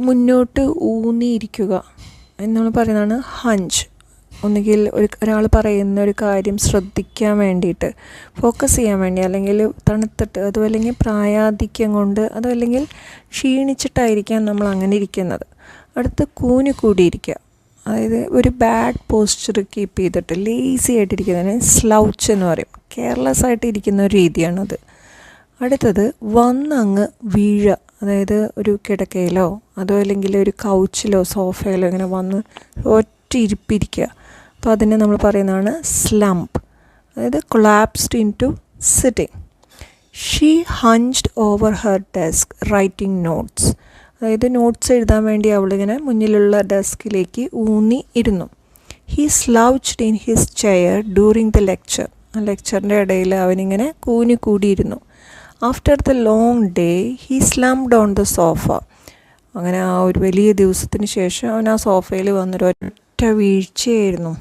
മുന്നോട്ട് ഊന്നിയിരിക്കുക എന്ന് പറയുന്നതാണ് ഹഞ്ച്. ഒന്നുകിൽ ഒരു ഒരാൾ പറയുന്ന ഒരു കാര്യം ശ്രദ്ധിക്കാൻ വേണ്ടിയിട്ട് ഫോക്കസ് ചെയ്യാൻ വേണ്ടി അല്ലെങ്കിൽ തണുത്തിട്ട് അതും അല്ലെങ്കിൽ പ്രായാധിക്യം കൊണ്ട് അതും അല്ലെങ്കിൽ ക്ഷീണിച്ചിട്ടായിരിക്കാം നമ്മൾ അങ്ങനെ ഇരിക്കുന്നത്. അടുത്ത് കൂനി കൂടിയിരിക്കുക. അതായത് ഒരു ബാഡ് പോസ്ചർ കീപ്പ് ചെയ്തിട്ട് ലേസി ആയിട്ടിരിക്കുന്നതിന് സ്ലൗച്ച് എന്ന് പറയും. കെയർലെസ് ആയിട്ട് ഇരിക്കുന്ന ഒരു രീതിയാണത്. അടുത്തത് വന്നങ്ങ് വീഴ. അതായത് ഒരു കിടക്കയിലോ അതോ അല്ലെങ്കിൽ ഒരു കൗച്ചിലോ സോഫയിലോ ഇങ്ങനെ വന്ന് ഒറ്റ ഇരിപ്പിരിക്കുക അപ്പോൾ അതിനെ നമ്മൾ പറയുന്നതാണ് സ്ലംപ് അതായത് collapsed into sitting she hunched over her desk writing notes അതായത് നോട്ട്സ് എഴുതാൻ വേണ്ടി അവളിങ്ങനെ മുന്നിലുള്ള ഡെസ്കിലേക്ക് ഊന്നി ഇരുന്നു. He slouched in his chair during the lecture ലെക്ചറിന്റെ ഇടയിൽ അവനിങ്ങനെ കൂനി കൂടിയിരുന്നു after the long day he slumped on the sofa അങ്ങനെ ആ ഒരു വലിയ ദിവസത്തിന് ശേഷം അവൻ ആ സോഫയിൽ വന്നൊരു ഒറ്റ വീഴ്ചയായിരുന്നു.